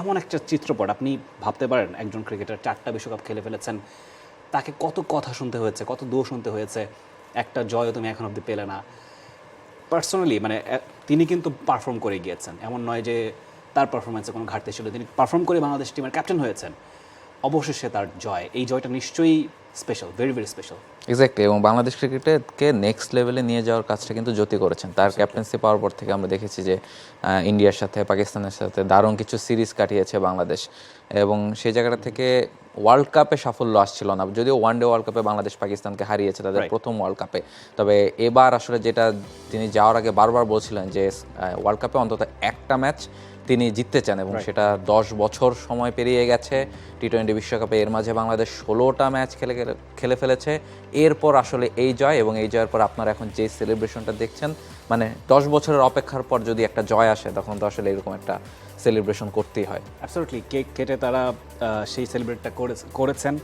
এমন একটা চিত্রপট, আপনি ভাবতে পারেন, একজন ক্রিকেটার চারটা বিশ্বকাপ খেলে ফেলেছেন, তাকে কত কথা শুনতে হয়েছে, কত দোষ শুনতে হয়েছে, একটা জয়ও তুমি এখন অব্দি পেলে না। পার্সোনালি মানে তিনি কিন্তু পারফর্ম করে গিয়েছেন। এমন নয় যে তার পারফরমেন্সে কোনো ঘাটতি ছিল, তিনি পারফর্ম করে বাংলাদেশ টিমের ক্যাপ্টেন হয়েছেন। অবশেষে তার জয়। এই জয়টা নিশ্চয়ই special very very special exactly এবং বাংলাদেশ ক্রিকেটকে নেক্সট লেভেলে নিয়ে যাওয়ার কাজটা কিন্তু জ্যোতি করেছেন। তার ক্যাপ্টেন্সি পাওয়ার পর থেকে আমরা দেখেছি যে ইন্ডিয়ার সাথে পাকিস্তানের সাথে দারুণ কিছু সিরিজ কাটিয়েছে বাংলাদেশ। এবং সেই জায়গাটা থেকে ওয়ার্ল্ড কাপে সাফল্য আসছিল না। যদিও ওয়ান ডে ওয়ার্ল্ড কাপে বাংলাদেশ পাকিস্তানকে হারিয়েছে তাদের প্রথম ওয়ার্ল্ড কাপে তবে এবার আসলে যেটা তিনি যাওয়ার আগে বারবার বলছিলেন যে ওয়ার্ল্ড কাপে অন্তত একটা ম্যাচ তিনি জিততে চান এবং সেটা দশ বছর সময় পেরিয়ে গেছে। টি টোয়েন্টি বিশ্বকাপে এর মাঝে বাংলাদেশ ষোলোটা ম্যাচ খেলে খেলে- ফেলেছে। এরপর আসলে এই জয় এবং এই জয়ের পর আপনারা এখন যে সেলিব্রেশনটা দেখছেন মানে দশ বছরের অপেক্ষার পর যদি একটা জয় আসে তখন তো আসলে এরকম একটা সেলিব্রেশন করতেই হয়। অ্যাবসলিউটলি কেক কেটে তারা সেই সেলিব্রেটটা করেছেন।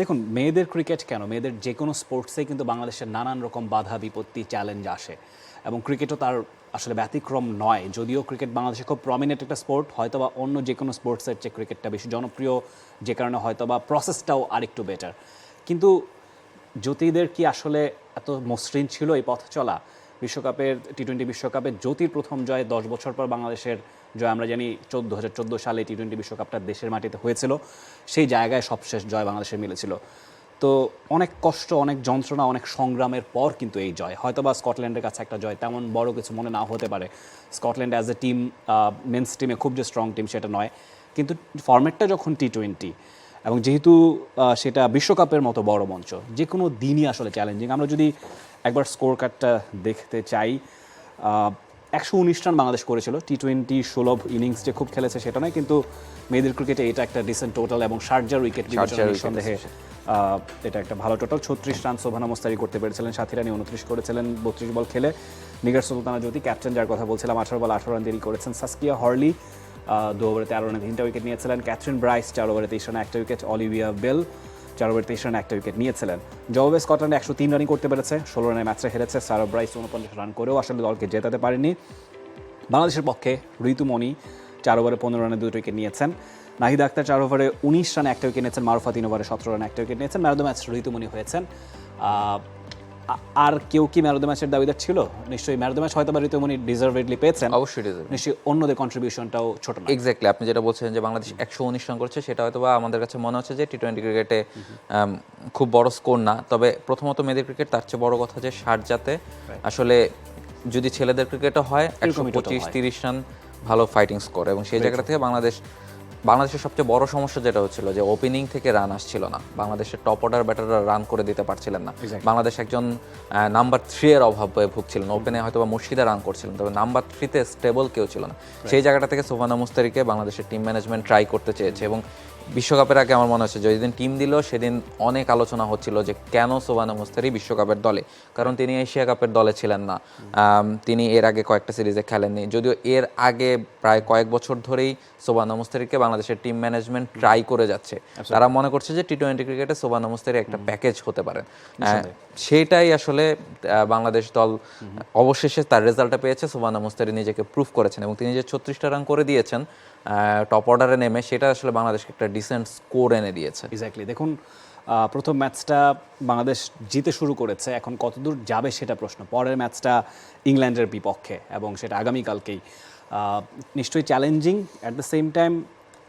দেখুন, মেয়েদের ক্রিকেট কেন? মেয়েদের যে কোনো স্পোর্টসেই কিন্তু বাংলাদেশের নানান রকম বাধা, বিপত্তি চ্যালেঞ্জ আসে। এবং ক্রিকেটও তার আসলে ব্যতিক্রম নয়। যদিও ক্রিকেট বাংলাদেশে খুব প্রমিনেন্ট একটা স্পোর্ট হয়তোবা অন্য যে কোনো স্পোর্টসের চেয়ে ক্রিকেটটা বেশি জনপ্রিয়, যে কারণে হয়তোবা প্রসেসটাও আরেকটু বেটার কিন্তু জ্যোতিদের কি আসলে এত মসৃণ ছিল এই পথ চলা? বিশ্বকাপের টি টোয়েন্টি বিশ্বকাপে জ্যোতির প্রথম জয় দশ বছর পর বাংলাদেশের জয় আমরা জানি চোদ্দ হাজার চোদ্দ সালে টি টোয়েন্টি বিশ্বকাপটা দেশের মাটিতে হয়েছিল। সেই জায়গায় সবশেষ জয় বাংলাদেশের মিলেছিল। তো অনেক কষ্ট, অনেক যন্ত্রণা, অনেক সংগ্রামের পর কিন্তু এই জয়। হয়তো বা স্কটল্যান্ডের কাছে একটা জয়, তেমন বড় কিছু মনে নাও হতে পারে। Scotland as a team men's টিমে খুব যে স্ট্রং টিম সেটা নয়। কিন্তু ফর্ম্যাটটা যখন টি টোয়েন্টি এবং যেহেতু সেটা বিশ্বকাপের মতো বড় মঞ্চ যে কোনো দিনই আসলে চ্যালেঞ্জিং আমরা যদি একবার স্কোর কার্ডটা দেখতে চাই একশো উনিশ রান বাংলাদেশ করেছিল। টি টোয়েন্টি সুলভ ইনিংস যে খুব খেলেছে সেটা নয় কিন্তু মেয়েদের ক্রিকেটে এটা একটা ডিসেন্ট টোটাল এবং শারজার উইকেট সন্দেহে এটা একটা ভালো টোটাল ছত্রিশ রান শোভানা মোস্তারি করতে পেরেছিলেন সাথী রানী উনত্রিশ করেছিলেন বত্রিশ বল খেলে। নিগার সুলতানা জ্যোতি ক্যাপ্টেন যার কথা বলছিলাম আঠারো বল আঠারো রান দেরি করেছেন। সাসকিয়া হরলি দু ওভারে তেরো রানে তিনটা উইকেট নিয়েছিলেন। ক্যাথরিন ব্রাইস চার ওভারে তেইশ রানে একটা উইকেট অলিভিয়া বেল চার ওভার তেইশ রানে একটা উইকেট নিয়েছিলেন। জবাবে স্কটল্যান্ড একশো তিন রানই করতে পেরেছে, ষোলো রানে ম্যাচটা হেরেছে। সারভ রাইস উনপঞ্চাশ রান করেও আসলে দলকে জেতাতে পারেনি। বাংলাদেশের পক্ষে ঋতুমণি চার ওভারে পনেরো রানে দুটো উইকেট নিয়েছেন। নাহিদ আক্তার চার ওভারে উনিশ রানে একটা উইকেট নিয়েছেন। মারুফা তিন ওভারে সতেরো রানে একটা উইকেট নিয়েছেন। ম্যান ম্যাচ ঋতুমণি হয়েছেন। আর কেউ কি ম্যান অফ দ্য ম্যাচের দাবিদার ছিল? নিশ্চয়ই ম্যান অফ দ্য ম্যাচ হয়তো বা ঋতুমণি ডিজার্ভেডলি পেয়েছেন। অবশ্যই। নিশ্চয়ই অন্যদের কন্ট্রিবিউশনটাও ছোট না। এক্স্যাক্টলি আপনি যেটা বলছেন যে বাংলাদেশ একশো উনিশ রান করেছে সেটা হয়তো বা আমাদের কাছে মনে হচ্ছে যে টি টোয়েন্টি ক্রিকেটে খুব বড় স্কোর না। তবে প্রথমত মেয়েদের ক্রিকেট তার চেয়ে বড় কথা যে শারজাতে আসলে যদি ছেলেদের ক্রিকেটও হয় একশো পঁচিশ। তিরিশ রান ভালো ফাইটিং স্কোর এবং সেই জায়গাটা থেকে বাংলাদেশ বাংলাদেশের সবচেয়ে বড় সমস্যা যেটা হচ্ছিল যে ওপেনিং থেকে রান আসছিল না। বাংলাদেশের টপ অর্ডার ব্যাটাররা রান করে দিতে পারছিলেন না। বাংলাদেশ একজন নাম্বার থ্রি এর অভাবে ভুগছিলেন। ওপেনে হয়তো বা মুর্শিদা রান করছিলেন তবে নাম্বার থ্রিতে স্টেবল কেউ ছিল না। সেই জায়গাটা থেকে সোফানা মুস্তারিকে বাংলাদেশের টিম ম্যানেজমেন্ট ট্রাই করতে চেয়েছে এবং বিশ্বকাপের আগে আমার মনে হচ্ছে যেদিন টিম দিল সেদিন অনেক আলোচনা হচ্ছিল যে কেন সোভানা মুস্তারি বিশ্বকাপের দলে। কারণ তিনি এশিয়া কাপের দলে ছিলেন না। তিনি এর আগে কয়েকটা সিরিজে খেলেননি। যদিও এর আগে প্রায় কয়েক বছর ধরেই সোভানা মুস্তারিকে বাংলাদেশের টিম ম্যানেজমেন্ট ট্রাই করে যাচ্ছে। তারা মনে করছে যে টি টোয়েন্টি ক্রিকেটে সোভানা মুস্তারি একটা প্যাকেজ হতে পারেন সেটাই আসলে বাংলাদেশ দল অবশেষে তার রেজাল্টটা পেয়েছে সোভানা মুস্তারি নিজেকে প্রুফ করেছেন এবং তিনি যে ছত্রিশটা রান করে দিয়েছেন টপ অর্ডারে নেমে সেটা আসলে বাংলাদেশকে একটা ডিসেন্ট স্কোর এনে দিয়েছে। এক্স্যাক্টলি দেখুন প্রথম ম্যাচটা বাংলাদেশ জিতে শুরু করেছে এখন কতদূর যাবে সেটা প্রশ্ন। পরের ম্যাচটা ইংল্যান্ডের বিপক্ষে এবং সেটা আগামীকালকেই। নিশ্চয়ই challenging at the same time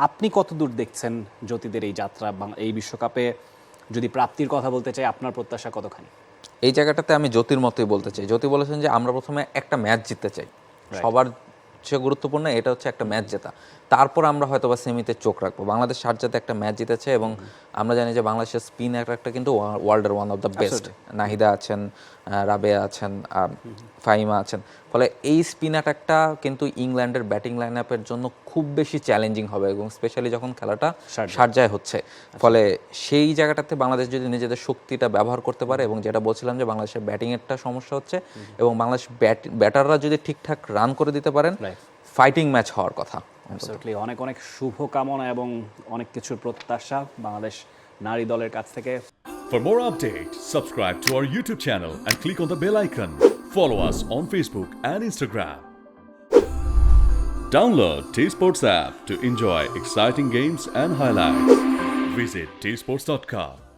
আপনি কতদূর দেখছেন জ্যোতিদের এই যাত্রা বা এই বিশ্বকাপে? যদি প্রাপ্তির কথা বলতে চাই আপনার প্রত্যাশা কতখানি? এই জায়গাটাতে আমি জ্যোতির মতোই বলতে চাই। জ্যোতি বলেছেন যে আমরা প্রথমে একটা ম্যাচ জিততে চাই। সবার চেয়ে গুরুত্বপূর্ণ এটা হচ্ছে একটা ম্যাচ জেতা। তারপর আমরা হয়তো বা সেমিতে চোখ রাখব। বাংলাদেশ সার্জাতে একটা ম্যাচ জিতেছে এবং আমরা জানি যে বাংলাদেশের স্পিন একটা কিন্তু ওয়ার্ল্ডের one of the best Nahida আছেন রাবেয়া আছেন ফাহিমা আছেন। ফলে এই স্পিন অ্যাটাকটা কিন্তু ইংল্যান্ডের ব্যাটিং লাইন আপের জন্য খুব বেশি চ্যালেঞ্জিং হবে এবং স্পেশালি যখন খেলাটা। সার্জায়। হচ্ছে। ফলে সেই জায়গাটাতে বাংলাদেশ যদি নিজেদের শক্তিটা ব্যবহার করতে পারে এবং যেটা বলছিলাম যে বাংলাদেশের ব্যাটিংয়েরটা সমস্যা হচ্ছে এবং বাংলাদেশ ব্যাট ব্যাটাররা যদি ঠিকঠাক রান করে দিতে পারেন. ফাইটিং ম্যাচ হওয়ার কথা অনেক অনেক শুভ কামনা এবং অনেক কিছুর প্রত্যাশা বাংলাদেশ নারী দলের কাছ থেকে For more updates, subscribe to our YouTube channel and click on the bell icon. Follow us on Facebook and Instagram. Download T Sports app to enjoy exciting games and highlights. Visit tsports.com.